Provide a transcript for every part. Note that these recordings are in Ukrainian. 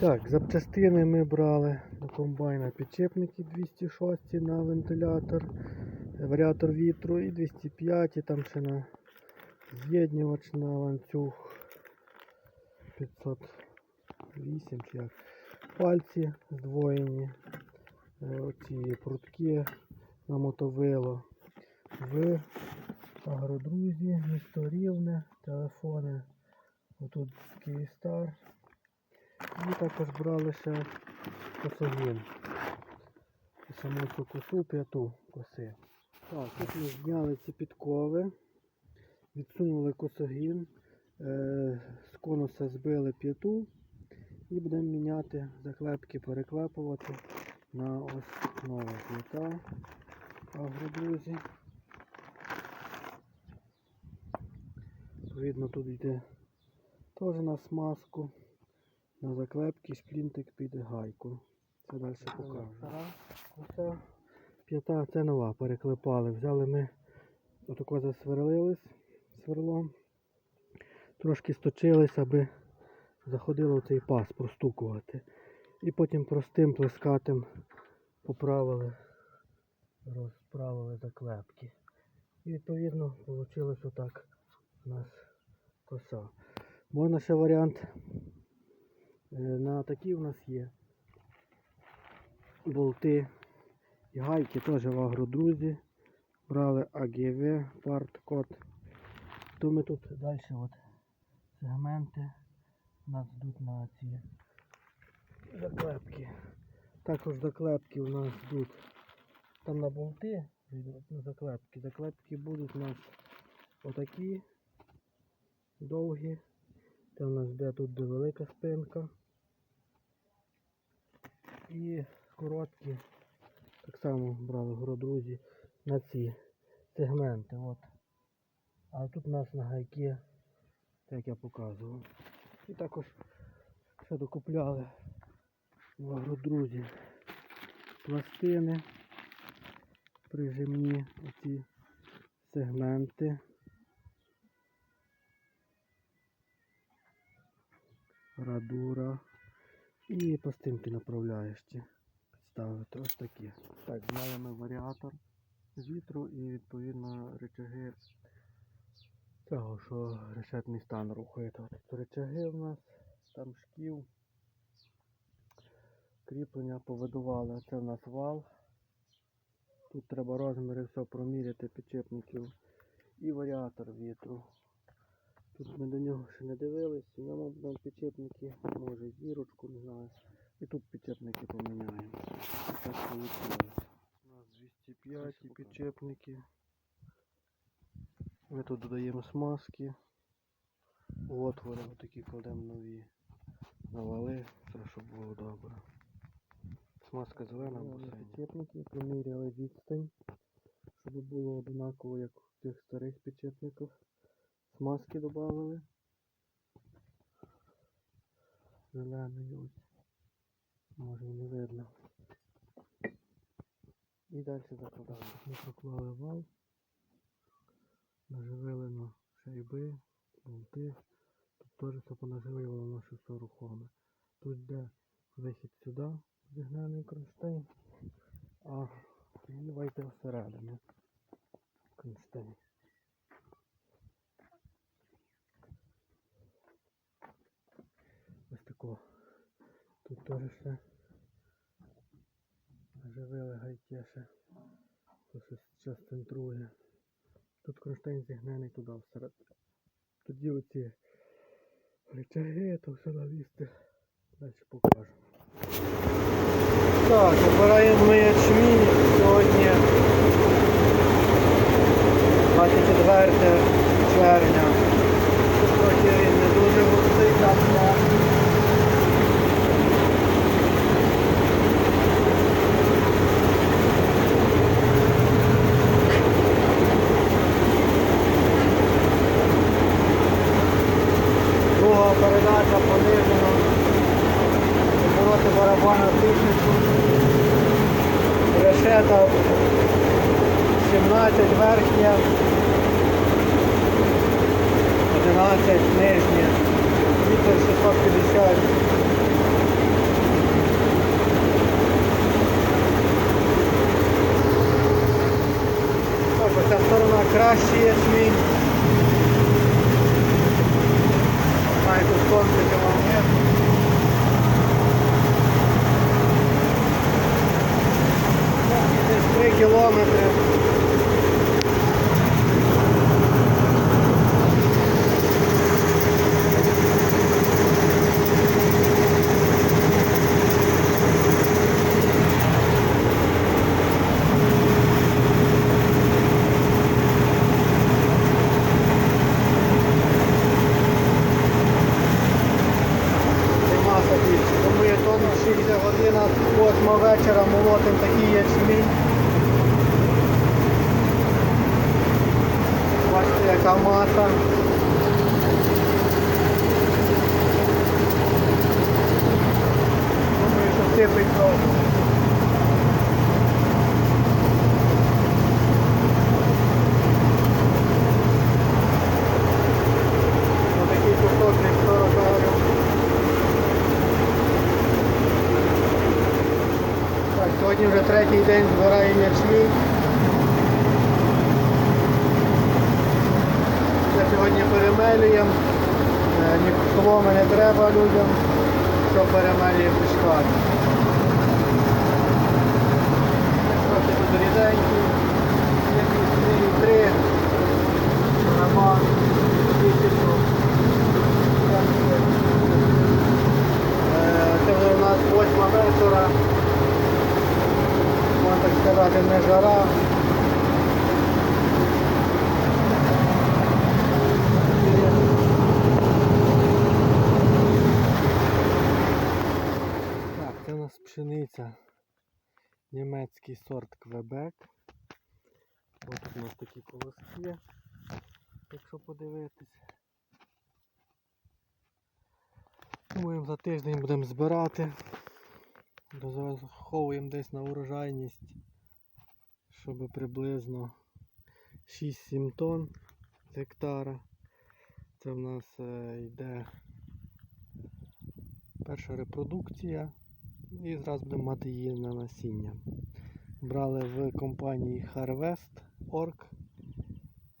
Так, запчастини ми брали до комбайна підчепники 206 на вентилятор, варіатор вітру і 205, і там ще на з'єднювач на ланцюг 508 чи як. Пальці здвоєні, е, оці прутки на мотовило. В агродрузі, місто Рівне, телефони. Отут Київстар. І також брали ще косогін. Саму цю косу п'яту коси. Так, тут ми зняли ці підкови, відсунули косогін, е, з конуса збили п'яту і будемо міняти заклепки, переклепувати на ось нова плита агродрузі. Відповідно тут йде теж на смазку. На заклепки шплінтик під гайку. Це далі покажу. Оця п'ята, це нова, переклепали. Взяли ми отако засверлились сверлом. Трошки сточились, аби заходило в цей пас простукувати. І потім простим плескатим поправили, розправили заклепки. І відповідно вийшло отак у нас коса. Можна ще варіант На такі у нас є болти і гайки теж в агродрузі. Брали АГВ, парткод. То ми тут далі от сегменти у нас йдуть на ці заклепки. Також заклепки у нас йдуть там на болти, на заклепки. Заклепки будуть у нас отакі довгі. Це у нас де тут де велика спинка. І короткі. Так само брали городрузі на ці сегменти. От. А тут у нас на гайки, як я показував. І також ще докупляли в агродрузі пластини, прижимні оці сегменти. радура і пластинки направляючі підставити ось такі. Так, ми варіатор з вітру і відповідно речаги цього, що решетний стан рухає. Тобто речаги в нас, там шків, кріплення повидували. Це в нас вал. Тут треба розміри все проміряти підчепників і варіатор вітру. Тут ми до нього ще не дивились, в ньому там підчепники, може зірочку, не знаю. І тут підчепники поміняємо. І так вийшло. У нас 205 підчепники. Ми тут додаємо смазки. Отвори отакі кладемо нові. Навали, все, щоб було добре. Смазка зелена або синя. Підчепники поміряли відстань, щоб було однаково, як у тих старих підчепниках. Смазки додали. Зелений ось. Може не видно. І далі закладали. Ми проклали вал. Наживили шайби, болти. Тут теж все понаживило, ще все рухоме. Тут йде вихід сюди, зігнаний кронштейн, а давайте всередину кронштейн. Ось тако. Тут теж ще наживили гайки ще. То щось центрує. Тут кронштейн зігнений туди всередину. Тоді оці речаги, то все навісти. Далі покажу. Так, обираємо ми ячмінь сьогодні 24 червня. Трохи не дуже густий так. 17 верхня. 11 нижня. Вітер 650. Сьома вечора молотим такий ячмінь. Бачите, яка Glória é Maria. Німецький сорт Квебек. Ось у нас такі колоски, якщо подивитись. Думаємо, за тиждень будемо збирати. Розраховуємо десь на урожайність, щоб приблизно 6-7 тонн з гектара. Це в нас е, йде перша репродукція і зразу будемо мати її на насіння. Брали в компанії Harvest Org,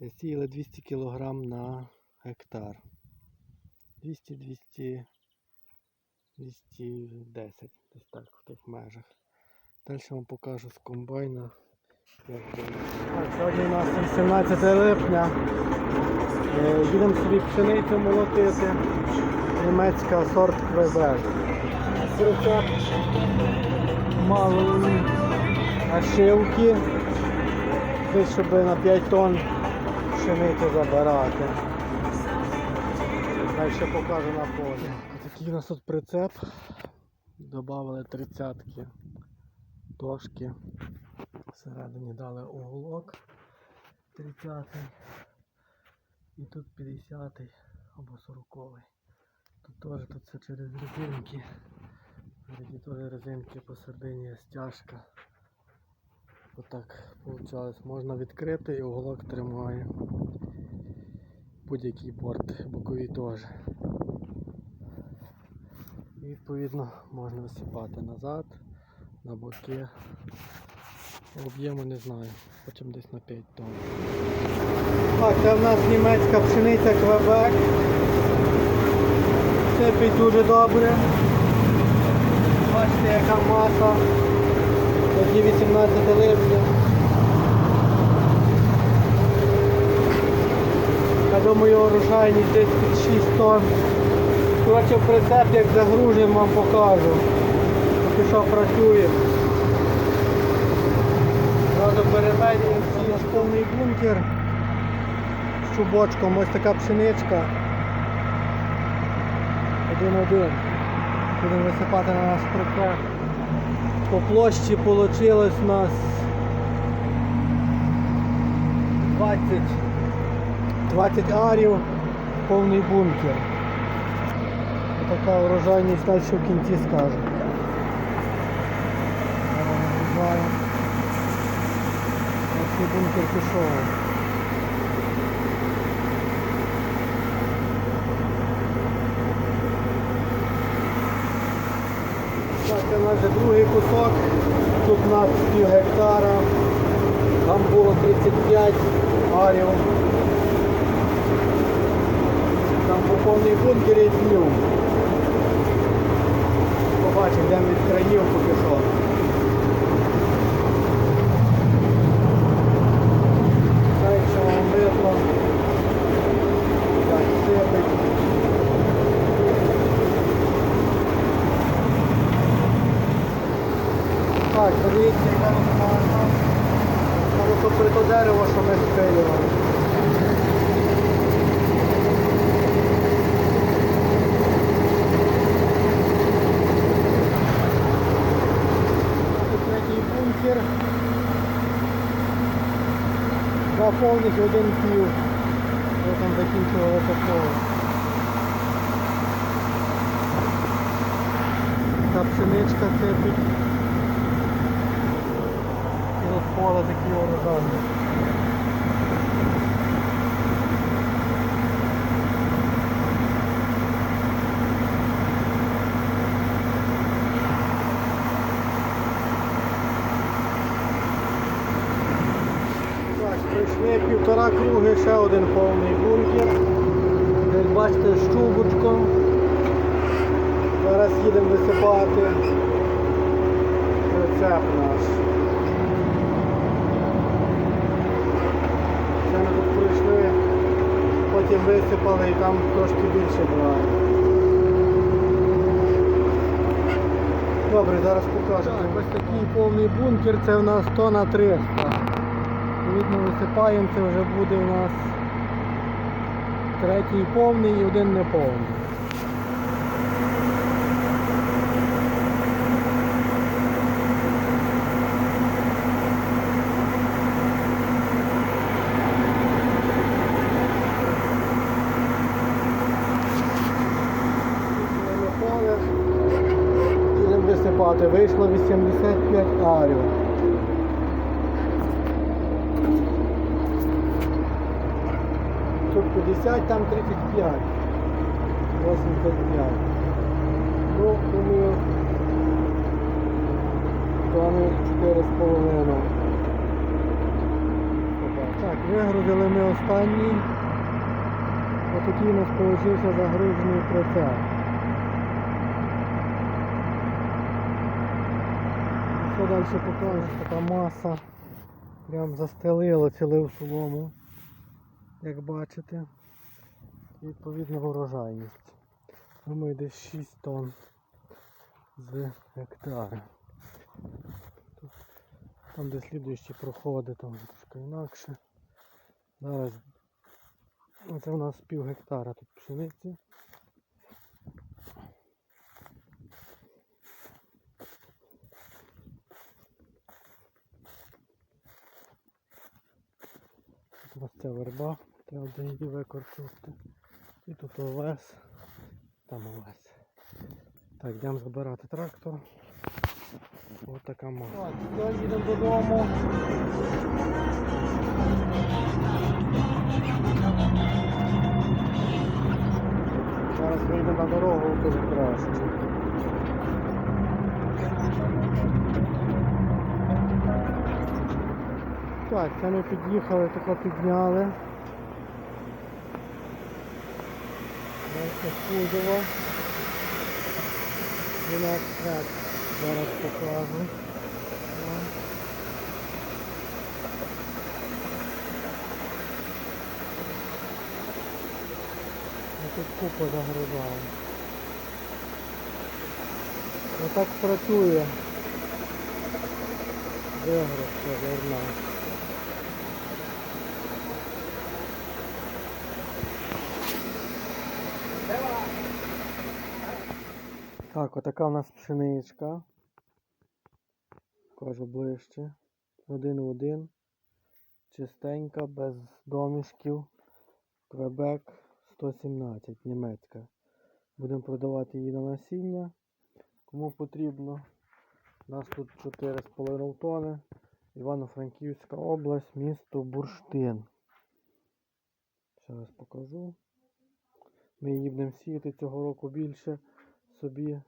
е, сіяли 200 кг на гектар. 200-200 210, десь так в тих межах. Далі вам покажу з комбайна. Як. Так, сьогодні у нас 18 липня. Е, Їдемо собі пшеницю молотити. Німецька сорт Квебек. Рецепт малої нашивки. Десь щоб на 5 тонн пшениці забирати. Далі покажу на полі. Такий у нас тут прицеп. Добавили тридцятки дошки. Всередині дали уголок 30 і тут 50 або 40 Тут теж тут все через резинки. Теж резинки посередині стяжка. Отак вийшло. Можна відкрити і уголок тримає. Будь-який борт, бокові теж. Відповідно можна висипати назад, на боки. Об'єму не знаю, потім десь на 5 тонн. Так, це в нас німецька пшениця Квебек. Сипить дуже добре. Бачите, яка маса. Тоді 18 липня. Я думаю, урожайність десь під 6 тонн. Коротше, прицеп як загружимо, вам покажу. Поки що працює. Зразу переведення всі наш повний бункер. З чубочком ось така пшеничка. Один-один. Будемо висипати на наш прицеп. По площі вийшло у нас 20, 20 арів, повний бункер. Така урожайність далі в кінці скажу. Ось бункер пішов. Це вже другий кусок. Тут у нас пів гектара. Там було 35 арів. Там був повний бункер і. Побачимо, де від країв поки що. дерево, що ми спилювали. Третій. Два повних один пів. Ось там закінчували такого. Та пшеничка кипить. Поле такі урожайні. Півтора круги, ще один повний бункер. Як бачите, з чубочком. Зараз їдемо висипати прицеп наш. Це ми тут пройшли, потім висипали і там трошки більше брали. Добре, зараз покажу. Ось такий повний бункер, це в нас 100 на 300. Відповідно висипаємо, це вже буде у нас третій повний і один неповний. Вийшло 85 арів. Тут 50, там 35. 85. Ну, думаю, тони 4,5. Так, вигрузили ми останній. Ось такий у нас вийшов загружений процес. Що далі покажу? Така маса. Прям застелила цілив солому як бачите. І відповідно урожайність. Думаю, десь 6 тонн з гектара. Там де слідуючі проходи, там трошки інакше. Зараз ну, це у нас пів гектара тут пшениці. Тут ось ця верба, треба її викорчувати. І тут овес, там овес. Так, йдемо збирати трактор. Ось така маса. Так, їдемо додому. Зараз вийдемо на дорогу, буде краще. Так, це ми під'їхали, тако підняли. Худово. 12 ряд. Зараз покажу. Тут купа загружала. Отак працює. Вигрузка зерна. Так, отака у нас пшеничка. Кажу ближче. Один в один. Чистенька, без домішків. Квебек 117, німецька. Будемо продавати її на насіння. Кому потрібно. У нас тут 4,5 тони. Івано-Франківська область, місто Бурштин. Зараз покажу. Ми її будемо сіяти цього року більше собі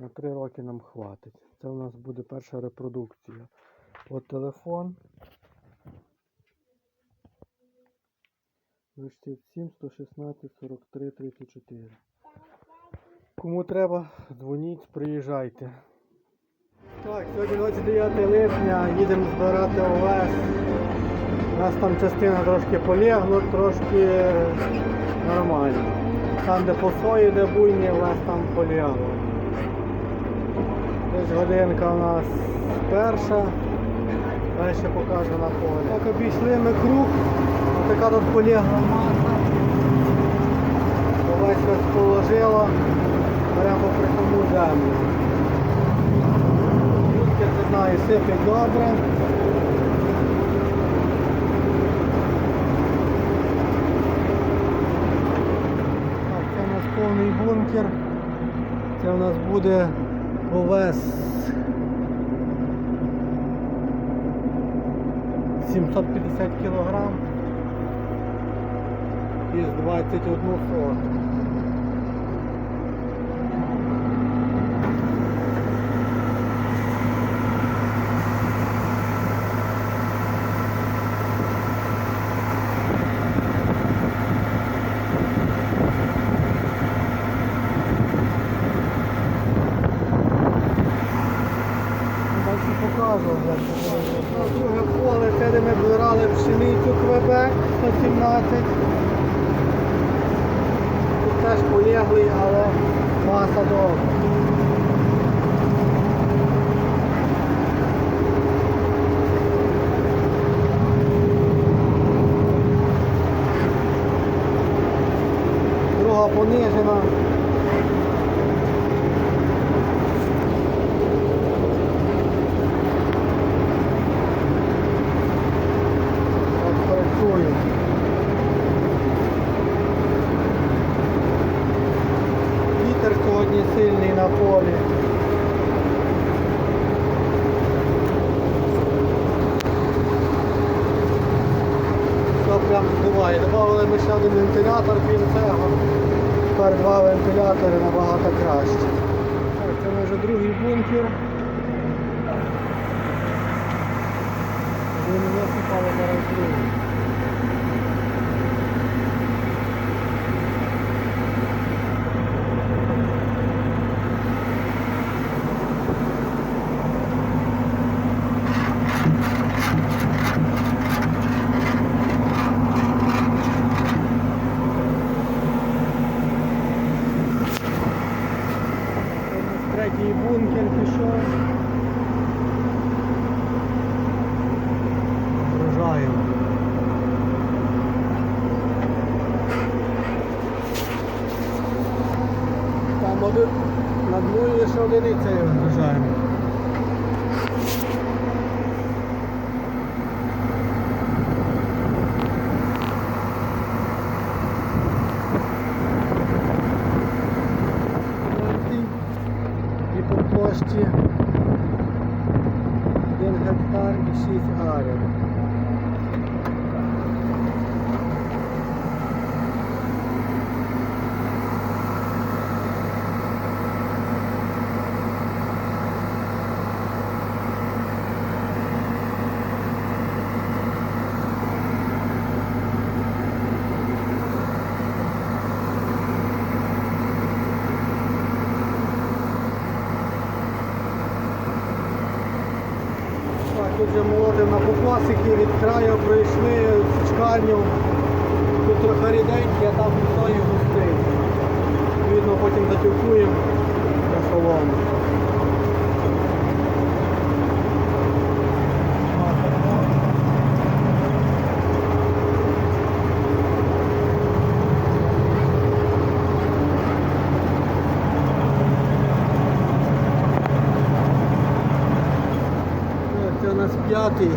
на 3 роки нам хватить. Це у нас буде перша репродукція. От телефон. 067 116 43 34. Кому треба, дзвоніть, приїжджайте. Так, сьогодні 29 липня, їдемо збирати овес. У нас там частина трошки полегло, трошки нормально. Там, де по сої, де буйні, овес там полегло. Ось годинка у нас перша. Далі покажу на полі. Так обійшли ми круг. Ось така тут полігла маса. Весь розположила прямо при саму землю. Як не знаю, сипить добре. Так, Це у нас повний бункер. Це у нас буде Овес 750 кілограм із 21 сорок. probably our master dog. 12月からから来る。пасіки від краю пройшли з чкарню. Тут трохи ріденькі, а там сої густий. Відповідно, потім затюкуємо на солому. П'ятий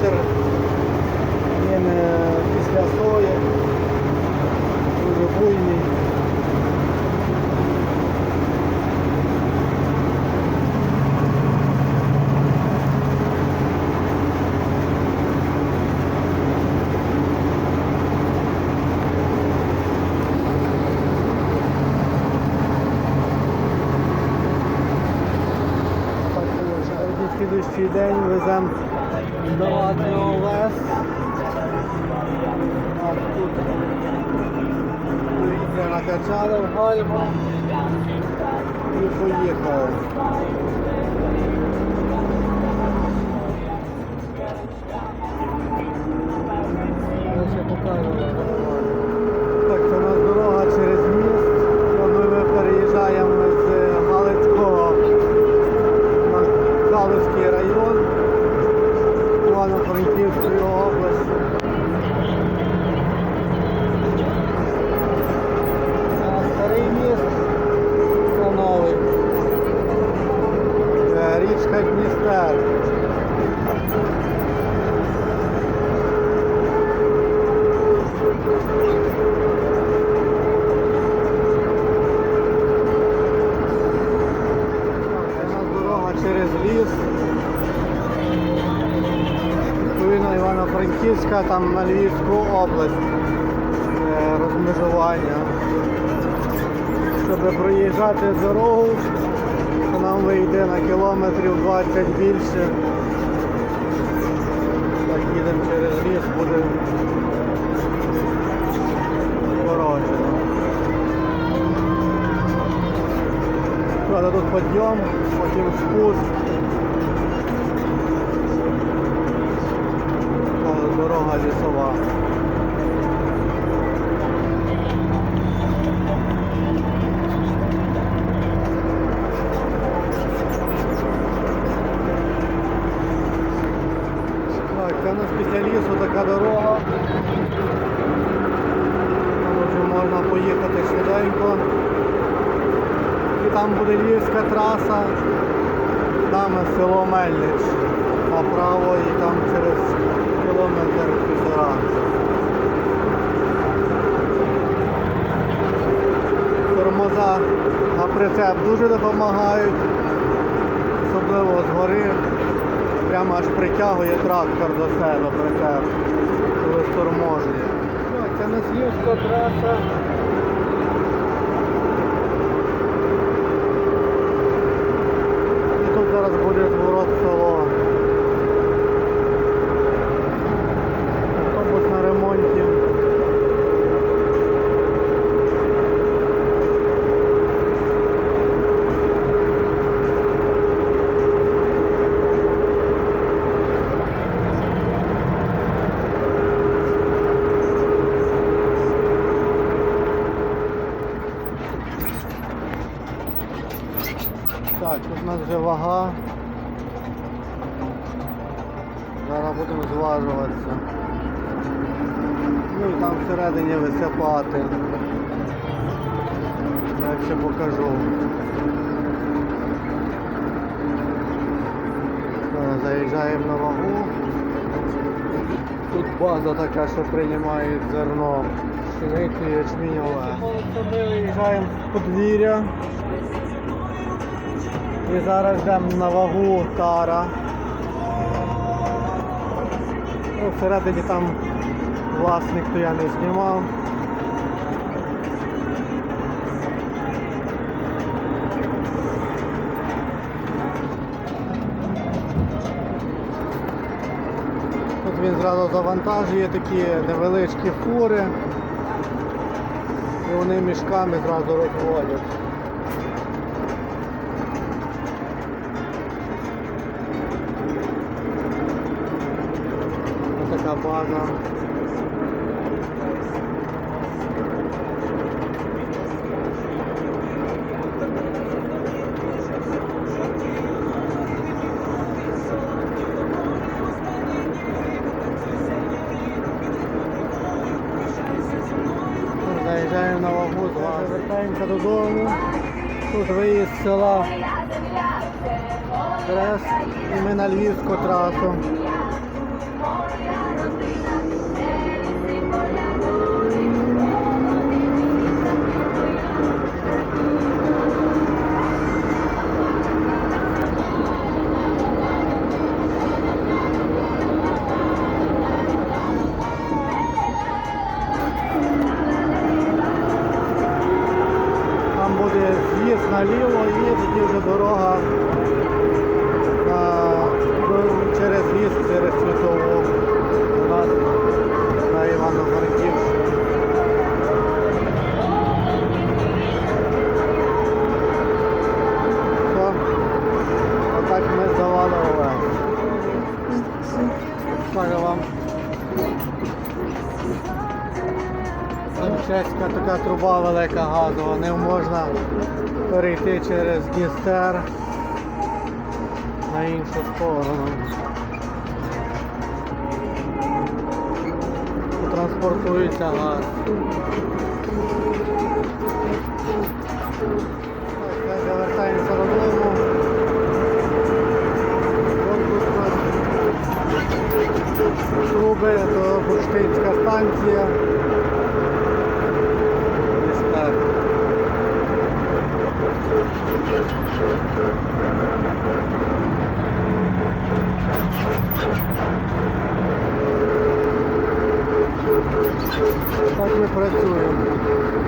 Вітер, він е, після сої, дуже. Kaczanem, chodź, bo... I. Щоб проїжджати дорогу, нам вийде на кілометрів 20 більше. Так їдемо через ліс, буде коротше. Правда, тут підйом, потім спуск. Дорога лісова. Там буде львівська траса, там село Мельнич направо і там через кілометр півтора. Тормоза на прицеп дуже допомагають, особливо згори. Прямо аж притягує трактор до себе прицеп, коли сторможує. Це не траса. І тут зараз буде зворот в село. Автобус на ремонті. Так, тут у нас вже вага. Будемо. Ну і там всередині висипати. Далі покажу. Заїжджаємо на вагу. Тут база така, що приймають зерно. Пшениці, ячміньове. Ми виїжджаємо з подвір'я. І зараз йдемо на вагу тара. Всередині там власник, то я не знімав. Тут він зразу завантажує такі невеличкі фури. І вони мішками зразу розводять. Заїжджаємо на вагу, з вами. вертаємося додому. Тут виїзд села Крест і ми на Львівську трасу. Наліво і тоді вже дорога на, через ліс, через світову у на Івано-Франківську. Отак ми здавали Олег. Скажу вам чеська така труба велика газова, не можна перейти через Дністер на іншу сторону. Транспортується газ. Завертаємося додому. Труби, то Бурштинська станція. Так ми працюємо.